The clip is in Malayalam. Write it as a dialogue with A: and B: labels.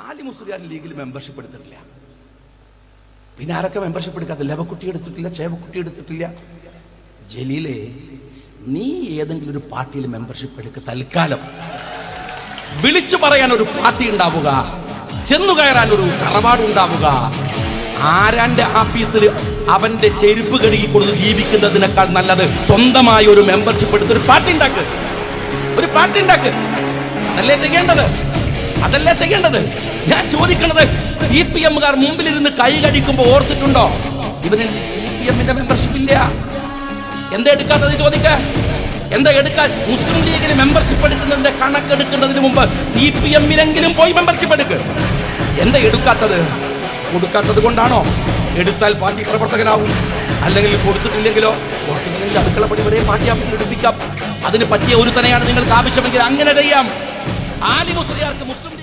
A: ആലി മുസ്ലിയാർ ലീഗിൽ മെമ്പർഷിപ്പ് എടുത്തിട്ടില്ല. പിന്നെ ആരൊക്കെ മെമ്പർഷിപ്പ് എടുക്കാത്ത? ലവക്കുട്ടി എടുത്തിട്ടില്ല ചേവക്കുട്ടി എടുത്തിട്ടില്ല. ജലീലെ നീ ഏതെങ്കിലും ഒരു പാർട്ടിയിൽ മെമ്പർഷിപ്പ് എടുക്ക തൽക്കാലം. വിളിച്ചു പറയാൻ ഒരു പാർട്ടി ഉണ്ടാവുക. ചെന്നു കയറാൻ ഒരു തറവാട് ഉണ്ടാവുക. ആരാന്റെ ആഫീസിൽ അവന്റെ ചെരുപ്പ് കഴുകി കൊടുത്ത് ജീവിക്കുന്നതിനേക്കാൾ നല്ലത് സ്വന്തമായി ഒരു മെമ്പർഷിപ്പ് എടുത്ത് ഒരു പാർട്ടി ഉണ്ടാക്ക്. ഒരു പാർട്ടി ഉണ്ടാക്ക്. അതല്ലേ ചെയ്യേണ്ടത്? അതല്ലേ ചെയ്യേണ്ടത്? ഞാൻ ചോദിക്കണത് സി പി എമ്മുകാർ മുമ്പിലിരുന്ന് കൈ കഴിക്കുമ്പോൾ ഓർത്തിട്ടുണ്ടോ? ഇവരിൽ സി പി എമ്മിന്റെ മെമ്പർഷിപ്പ് ഇല്ല. എന്താ എടുക്കാത്തത് ചോദിക്ക? എന്താ എടുക്കാൻ? മുസ്ലിം ലീഗിന് മെമ്പർഷിപ്പ് എടുക്കുന്നതിന്റെ കണക്കെടുക്കുന്നതിന് മുമ്പ് സി പി എമ്മിനെങ്കിലും പോയി മെമ്പർഷിപ്പ് എടുക്ക്. എന്താ എടുക്കാത്തത്? കൊടുക്കാത്തത് കൊണ്ടാണോ? എടുത്താൽ പാർട്ടി പ്രവർത്തകനാവും. അല്ലെങ്കിൽ കൊടുത്തിട്ടില്ലെങ്കിലോ? കൊടുത്തിട്ടില്ലെങ്കിൽ അടുക്കള പടി വരെ പാർട്ടി ആവശ്യം എടുപ്പിക്കാം. അതിന് പറ്റിയ ഒരു തന്നെയാണ് നിങ്ങൾക്ക് ആവശ്യമെങ്കിൽ അങ്ങനെ ചെയ്യാം. ആലി മുസ്ലിയാർക്ക് മുസ്ലിം